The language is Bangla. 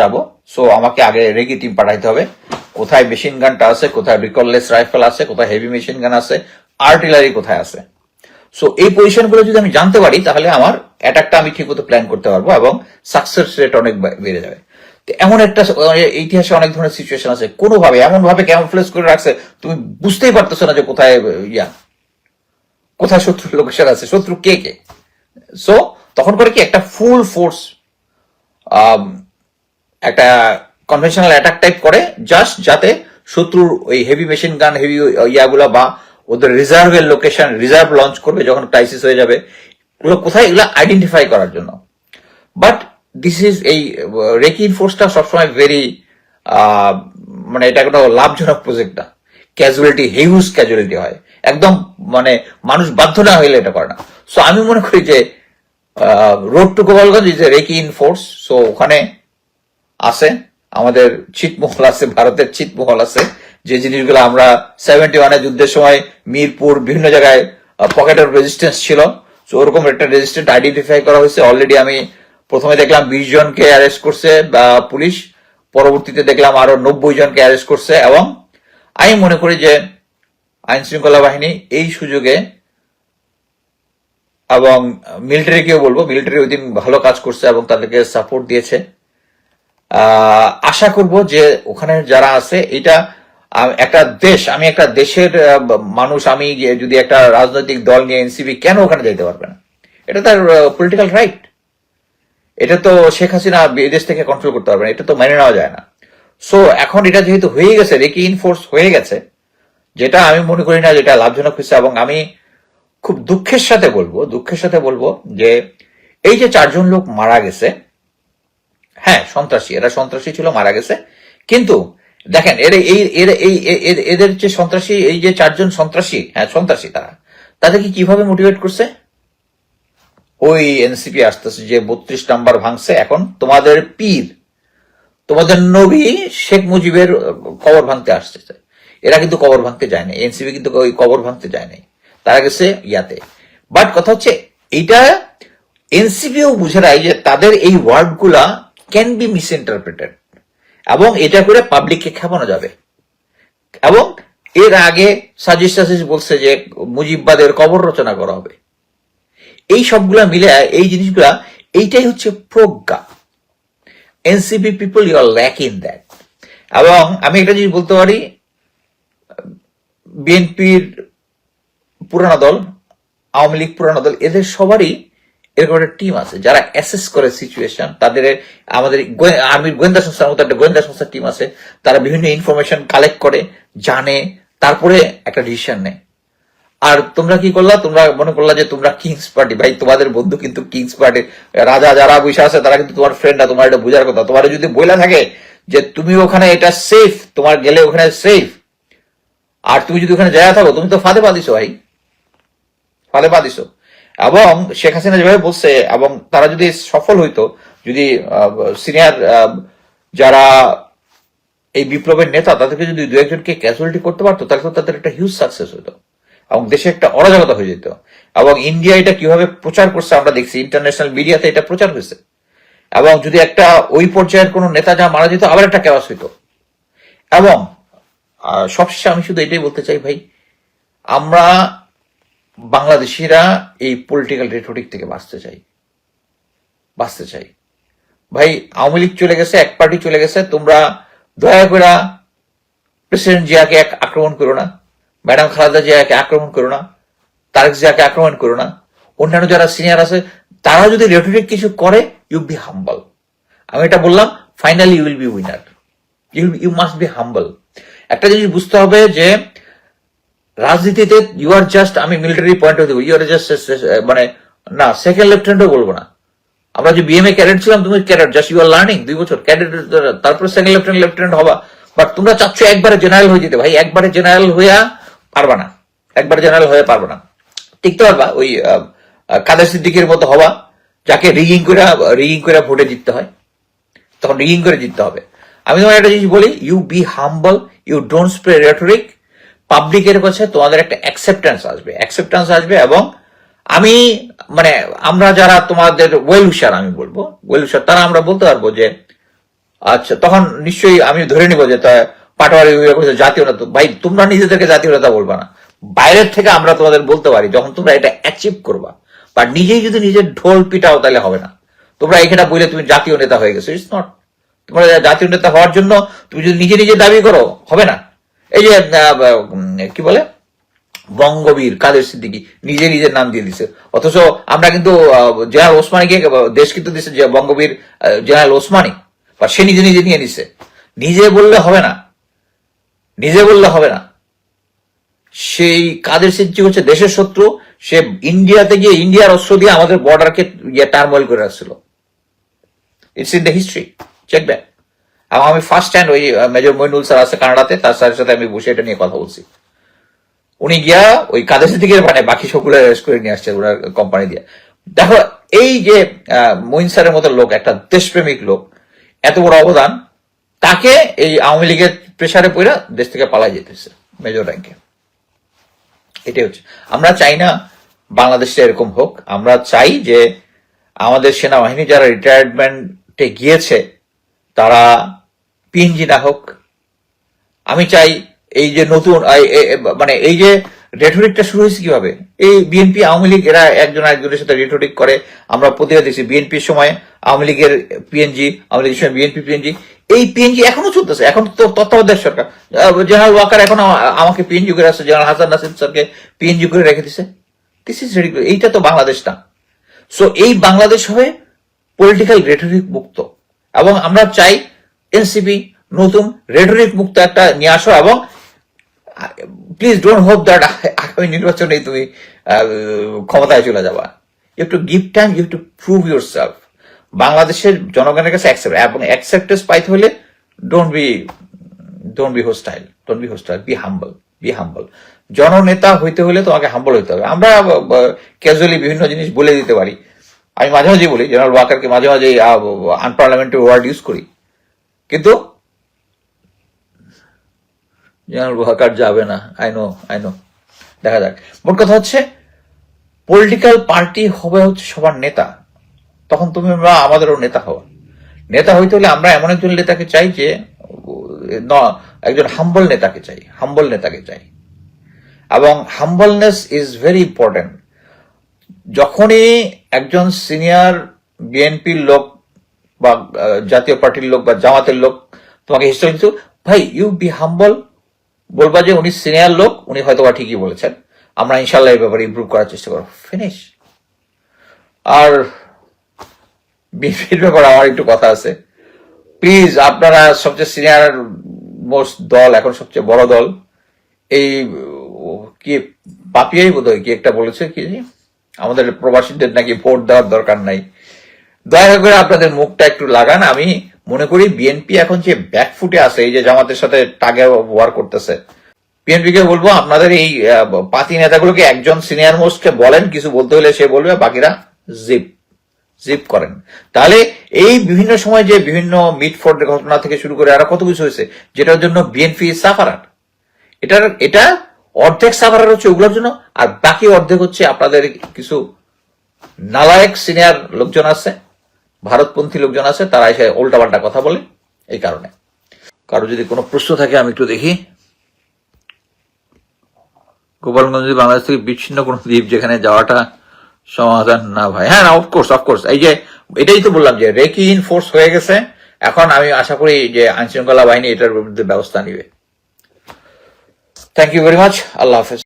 যাব। সো আমাকে আগে রেগি টিম পাঠাইতে হবে। কোথায় মেশিন গানটা আছে, কোথায় রিকললেস রাইফেল আছে, কোথায় হেভি মেশিন গান আছে আর্টিলারি কোথায় আছে। সো এই পজিশনগুলো যদি আমি জানতে পারি, তাহলে আমার অ্যাটাকটা আমি ঠিকমতো প্ল্যান করতে পারব এবং সাকসেস রেট অনেক বেড়ে যাবে। এমন একটা ইতিহাসে অনেক ধরনের সিচুয়েশন আছে। কোনোভাবে এমন ভাবে ক্যামোফ্লেজ করে রাখছে, তুমি বুঝতেই পারতেছো না যে কোথায়, ইয়া, কোথায় শত্রুর লোকেশন আছে, শত্রু কে কে? সো তখন করে কি একটা ফুল ফোর্স একটা কনভেনশনাল অ্যাটাক টাইপ করে জাস্ট যাতে শত্রুর ওই হেভি মেশিন গান হেভি ইয়াগুলা বা ওদের রিজার্ভের লোকেশন রিজার্ভ লঞ্চ করবে যখন ক্রাইসিস হয়ে যাবে ওগুলো কোথায়? এগুলো আইডেন্টিফাই করার জন্য। বাট দিস ইজ এই রেকিন ফোর্সটা সবসময় ভেরি মানে এটা কোনো লাভজনক প্রজেক্ট না। ক্যাজুয়ালিটি হিউজ ক্যাজুয়ালিটি হয়। একদম মানে মানুষ বাধ্য না হইলে এটা করে না। সো আমি মনে করি যে road to Gopalganj is a wrecking force so ওখানে আছে, আমাদের ছিটমহল আছে, ভারতের ছিটমহল আছে। যে জিনিসগুলো আমরা সেভেন্টি ওয়ানের যুদ্ধের সময় মিরপুর বিভিন্ন জায়গায় পকেট অফ রেজিস্ট্যান্স ছিল। তো ওরকম একটা রেজিস্ট্যান্ট আইডেন্টিফাই করা হয়েছে। অলরেডি আমি প্রথমে দেখলাম বিশ জনকে অ্যারেস্ট করছে, বা পুলিশ। পরবর্তীতে দেখলাম আরও নব্বই জনকে অ্যারেস্ট করছে, এবং আমি মনে করি যে আইন শৃঙ্খলা বাহিনী এই সুযোগে, এবং মিলিটারিকেও বলব মিলিটারি ওই দিন ভালো কাজ করছে এবং তাদেরকে সাপোর্ট দিয়েছে। আশা করব যে ওখানে যারা আছে, এটা একটা দেশ, আমি একটা দেশের মানুষ, আমি যদি একটা রাজনৈতিক দল নিয়ে এনসিপি, কেন ওখানে যেতে পারবে না? এটা তার পলিটিক্যাল রাইট এটা তো শেখ হাসিনা বিদেশ থেকে কন্ট্রোল করতে পারবে না, এটা তো মেনে নেওয়া যায় না। সো এখন এটা যেহেতু হয়ে গেছে রেকি ইনফোর্স হয়ে গেছে, যেটা আমি মনে করি না, যেটা লাভজনক হয়েছে, এবং আমি খুব দুঃখের সাথে বলব, দুঃখের সাথে বলব যে এই যে চারজন লোক মারা গেছে হ্যাঁ সন্ত্রাসী, এরা সন্ত্রাসী ছিল, মারা গেছে। কিন্তু দেখেন, এর এই এদের যে সন্ত্রাসী, এই যে চারজন সন্ত্রাসী হ্যাঁ সন্ত্রাসী তারা, তাদেরকে কীভাবে মোটিভেট করছে? ওই এনসিপি আসতেছে যে বত্রিশ নাম্বার ভাঙছে, এখন তোমাদের পীর, তোমাদের নবী শেখ মুজিবের কবর ভাঙতে আসতেছে এরা কিন্তু কবর ভাঙতে যায় না এনসিপি কিন্তু ওই কবর ভাঙতে যায় নাই, তারা গেছে ইয়াতে। বাট কথা হচ্ছে, এইটা এনসিপিও বুঝে রায় যে তাদের এই ওয়ার্ডগুলা ক্যান বি মিস ইন্টারপ্রেটেড এবং এটা করে পাবলিককে খেপানো যাবে। এবং এর আগে সাজিস সাজিস বলছে যে মুজিববাদের কবর রচনা করা হবে। এই সবগুলা মিলে এই জিনিসগুলা, এইটাই হচ্ছে প্রজ্ঞা। NCP people you are lack in that এবং আমি একটা জিনিস বলতে পারি বিএনপির পুরানো দল, আওয়ামী লীগ পুরানো দল, এদের সবারই এরকম একটা টিম আছে যারা অ্যাসেস করে সিচুয়েশন তাদের, আমাদের আর্মির গোয়েন্দা সংস্থার মতো একটা গোয়েন্দা সংস্থার টিম আছে। তারা বিভিন্ন ইনফরমেশন কালেক্ট করে, জানে, তারপরে একটা ডিসিশন নেয়। আর তোমরা কি করলা? তোমরা মনে করলা যে তোমরা কিংস পার্টি ভাই, তোমাদের বন্ধু কিন্তু কিংস পার্টি রাজা যারা বসে আছে, তারা কিন্তু তোমার ফ্রেন্ড না তোমার এটা বোঝার কথা। তোমার যদি বইলা থাকে যে তুমি ওখানে এটা সেফ তোমার গেলে ওখানে সেফ আর তুমি যদি ওখানে যায় থাকো, তুমি তো ফাঁদে পা দিছো ভাই। ফাঁদে পা দিছো এবং শেখ হাসিনা যেভাবে বলছে, এবং তারা যদি সফল হইতো, যদি সিনিয়র যারা এই বিপ্লবের নেতা, তাদেরকে যদি দু একজনকে ক্যাজুয়ালিটি করতে পারতো, তাহলে তো তাদের একটা হিউজ সাকসেস হতো এবং দেশে একটা অরাজকতা হয়ে যেত। এবং ইন্ডিয়া এটা কীভাবে প্রচার করছে, আমরা দেখছি ইন্টারন্যাশনাল মিডিয়াতে এটা প্রচার হয়েছে। এবং যদি একটা ওই পর্যায়ের কোনো নেতা যা মারা যেত, আবার একটা কেওয়াস হইতো। এবং সবশেষে আমি শুধু এটাই বলতে চাই ভাই, আমরা বাংলাদেশিরা এই পলিটিক্যাল রেটোরিক থেকে বাঁচতে চাই বাঁচতে চাই ভাই, আওয়ামী লীগ চলে গেছে, এক পার্টি চলে গেছে, তোমরা দয়া করে প্রেসিডেন্ট জিয়াকে এক আক্রমণ করো না, ম্যাডাম খালেদা জিয়াকে আক্রমণ করো না, তারেক জিয়াকে আক্রমণ করো না, অন্যান্য যারা সিনিয়র আছে, তারা যদি রেটোরিক কিছু করে ইউ বি হাম্বল আমি এটা বললাম finally you will be winner you you must be humble একটা জিনিস বুঝতে হবে যে রাজনীতিতে ইউ আর জাস্ট আমি military point of you are just মানে না সেকেন্ড লেফটেন্টও বলব না। আমরা যে বিএমএ ক্যাডেট ছিলাম, তুমি cadet just you are learning দুই বছর। ক্যাডেট তারপরে সেকেন্ড লেফটেন্ট লেফটেন্ট হবা। বাট তোমরা চাচ্ছ একবারে জেনারেল হয়ে যেতে। ভাই, একবারে জেনারেল হইয়া পারবা না। একবারে জেনারেল হয়ে পারবা না। টিকতে পারবা? ওই কাদের সিদ্দিকের মতো হবা, যাকে রিগিং করে রিগিং করে ভোটে জিততে হয়। তখন রিগিং করে জিততে হবে। আমি তোমার একটা জিনিস বলি you be humble you don't spray rhetoric পাবলিকের কাছে তোমাদের একটা অ্যাকসেপ্টেন্স আসবে। অ্যাকসেপ্টেন্স আসবে এবং আমি মানে আমরা যারা তোমাদের ওয়েল উশার আমি বলব ওয়েল উশার তারা আমরা বলতে পারব যে আচ্ছা তখন নিশ্চয়ই আমি ধরে নিব যে পাটোয়ারি জাতীয় নেতা, ভাই, তোমরা নিজেদেরকে জাতীয় নেতা বলবা না। বাইরের থেকে আমরা তোমাদের বলতে পারি, যখন তোমরা এটা অ্যাচিভ করবা। বা নিজেই যদি নিজের ঢোল পিটাও, তাহলে হবে না। তোমরা এখানে বলে তুমি জাতীয় নেতা হয়ে গেছো ইটস নট তোমরা জাতীয় নেতা হওয়ার জন্য, তুমি যদি নিজে নিজে দাবি করো, হবে না। এই যে কি বলে? বঙ্গবীর, কাদের সিদ্দিকি, নিজে নিজের নাম দিয়ে দিছে। অথচ আমরা কিন্তু জেনারেল ওসমানীকে দেশ কিন্তু যে বঙ্গবীর জেনারেল ওসমানী। বা সে নিজে নিজে নিয়ে নিছে। নিজে বললে হবে না। নিজে বললে হবে না। সেই কাদের সিদ্দিকি হচ্ছে দেশের শত্রু। সে ইন্ডিয়াতে গিয়ে ইন্ডিয়ার অস্ত্র দিয়ে আমাদের বর্ডারকে ইয়ে টার্মোয়েল করে রাখছিল। It's in the history check back আমি ফার্স্ট হ্যান্ড ওই মেজর মইনুল স্যার আছে কানাডাতে, তার স্যারের সাথে আমি বসে এটা নিয়ে কথা বলছি। উনি গিয়া ওই কাদের সিদ্দিকের মানে বাকি সবগুলো অ্যারেস্ট করে নিয়ে আসছে ওনার কোম্পানি দিয়ে। দেখো, এই যে মঈন স্যারের মতো লোক, একটা দেশপ্রেমিক লোক, এত বড় অবদান, তাকে এই আওয়ামী লীগের প্রেসারে পড়ে দেশ থেকে পালাই যেতেছে মেজর র্যাঙ্কে এটাই হচ্ছে। আমরা চাই না বাংলাদেশে এরকম হোক, আমরা চাই যে আমাদের সেনাবাহিনী যারা রিটায়ারমেন্টে গিয়েছে, তারা পিএনজি না হোক, আমি চাই এই যে নতুন মানে এই যে রেটরিকটা শুরু হয়েছে কীভাবে? এই বিএনপি, আওয়ামী লীগ, এরা একজন আরেকজনের সাথে রেটরিক করে। আমরা প্রতিটা দেখছি বিএনপির সময় আওয়ামী লীগের পিএনজি, আওয়ামী লীগের সময় বিএনপি পিএনজি। এই পিএনজি এখনও চলতেছে, এখন তো তত্ত্বাবধায়ক সরকার। জেনারেল ওয়াকার এখন আমাকে পিএনজি করে আসছে জেনারেল হাসান নাসির স্যারকে পিএনজি করে রেখে দিছে। দিস ইজ এইটা তো বাংলাদেশ না। সো এই বাংলাদেশ হবে পলিটিক্যাল রেটরিক মুক্ত। এবং আমরা চাই এনসিপি নতুন রেটরিক মুক্ত একটা নিয়ে আসো এবং প্লিজ ডোন্ট হোপ দ্যাট আগামী নির্বাচনে তুমি ক্ষমতায় চলে যাবা। You to give time you to prove yourself বাংলাদেশের জনগণের কাছে অ্যাকসেপ্ট এবং অ্যাকসেপ্টেন্স পাইতে হলে don't be don't be hostile don't be hostile be humble be humble জননেতা হইতে হলে তোমাকে হাম্বল হইতে হবে। আমরা ক্যাজুয়ালি বিভিন্ন জিনিস বলে দিতে পারি। আমি মাঝে মাঝে বলি জেনারেল ওয়াকারকে মাঝে মাঝে আনপার্লামেন্টারি ওয়ার্ড ইউজ করি। কিন্তু জেনারেল ওয়াকার যাবে না। আই নো আই নো দেখা যাক। মোট কথা হচ্ছে পলিটিক্যাল পার্টি হবে হচ্ছে সবার নেতা। তখন তুমি আমরা আমাদেরও নেতা হওয়া। নেতা হইতে হলে আমরা এমন একজন নেতাকে চাই যে একজন হাম্বল নেতাকে চাই। হাম্বল নেতাকে চাই। এবং হাম্বলনেস ইজ ভেরি ইম্পর্টেন্ট যখনই একজন সিনিয়র বিএনপির লোক বা জাতীয় পার্টির লোক বা জামাতের লোক তোমাকে হিস্টোরি কিন্তু ভাই ইউ বি হাম্বল বলবা যে উনি সিনিয়র লোক, উনি হয়তো বা ঠিকই বলেছেন। আমরা ইনশাল্লাহ এই ব্যাপারে ইমপ্রুভ করার চেষ্টা করব। ফিনিশ আর বিএনপির ব্যাপারে আমার একটু কথা আছে। প্লিজ আপনারা সবচেয়ে সিনিয়র মোস্ট দল, এখন সবচেয়ে বড় দল, এই কি, পাপিয়াই বোধ হয় কি একটা বলেছে, কি আমাদের প্রবাসীদের নাকি ভোট দেওয়ার দরকার নাই। দয়া করে আপনাদের মুখটা একটু লাগান, আমি মনে করি বিএনপি এখন যে ব্যাকফুটে আছে, এই যে জামাতের সাথে টাগে ওয়ার করতেছে বিএনপি কে বলব আপনাদের এই পাতি নেতাগুলোকে একজন সিনিয়র মোস্টকে বলেন, কিছু বলতে হলে সে বলবে, বাকিরা জিপ জিপ করেন। তাহলে এই বিভিন্ন সময় যে বিভিন্ন মিটফোর্ডের ঘটনা থেকে শুরু করে আরও কত কিছু হয়েছে, যেটার জন্য বিএনপি সাফারার এটার, এটা অর্ধেক সাফারার হচ্ছে ওগুলোর জন্য, আর বাকি অর্ধেক হচ্ছে আপনাদের কিছু নালায়ক সিনিয়র লোকজন আছে। ভারতপন্থী লোকজন আছে তারা এসে উল্টাপাল্টা কথা বলে এই কারণে। কারও যদি কোনো প্রশ্ন থাকে, আমি একটু দেখি। গোপালগঞ্জ বাংলাদেশ থেকে বিচ্ছিন্ন কোনো দ্বীপ যেখানে যাওয়াটা সমাধান না ভাই। হ্যাঁ অফকোর্স অফকোর্স এই যে এটাই তো বললাম যে রেকি ইন ফোর্স হয়ে গেছে। এখন আমি আশা করি যে আইন শৃঙ্খলা বাহিনী এটার বিরুদ্ধে ব্যবস্থা নিবে। থ্যাংক ইউ ভেরি মাচ আল্লাহ হাফেজ।